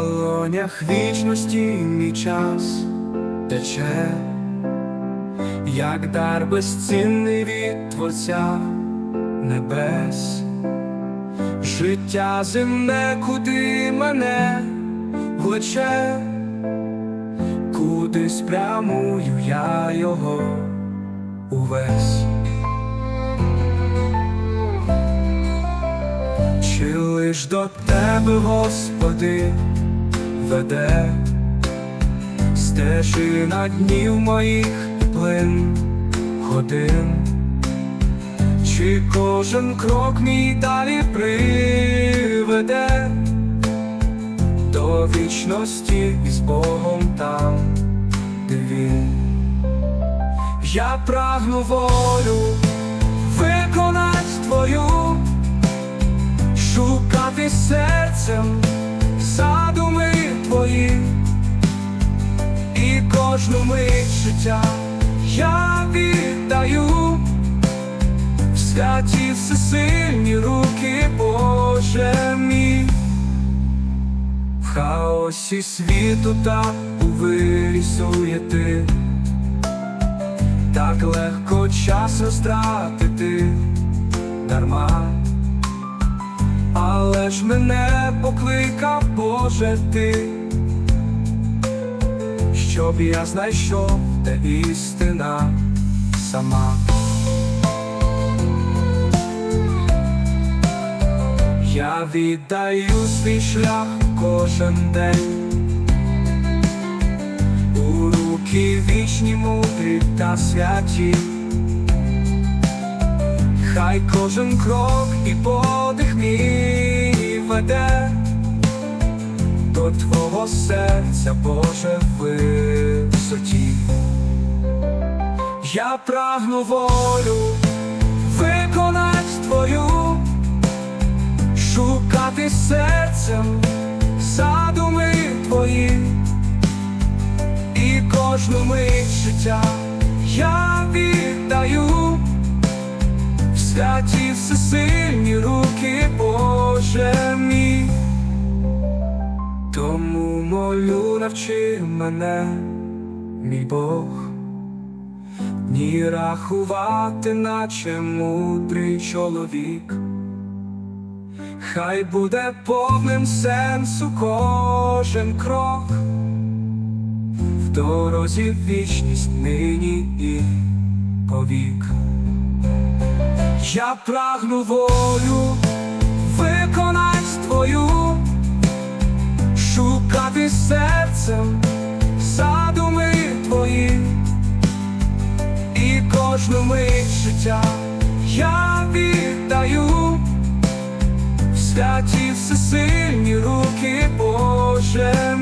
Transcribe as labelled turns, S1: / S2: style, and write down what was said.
S1: долонях вічності мій час тече, як дар безцінний від Творця небес, життя земне, куди мене влече, кудись прямую я його увесь. Чи лиш до тебе, Господи, веде. Стежина днів моїх плин годин, чи кожен крок мій далі приведе? До вічності із Богом там, де він. Я прагну волю виконать твою шукати серцем кожну мить життя. Я віддаю в святі всесильні руки, Боже мій, в хаосі світу та у вирі суєти, так легко час розтратити дарма. Але ж мене покликав Боже ти, щоб я знайшов, де істина сама. Я віддаю свій шлях кожен день, у руки вічні мудрі та святі. Хай кожен крок і подих мій веде до твого серця, Боже, в висоті. Я прагну волю виконать твою, шукати серцем задуми твої, і кожну мить життя я віддаю в святі всесильні руки, Боже мій. Тому молю, навчи мене, мій Бог, ні рахувати, наче мудрий чоловік. Хай буде повним сенсу кожен крок в дорозі вічність нині і повік. Я прагну волю кожну мить життя. Я віддаю в святі всесильні руки, Боже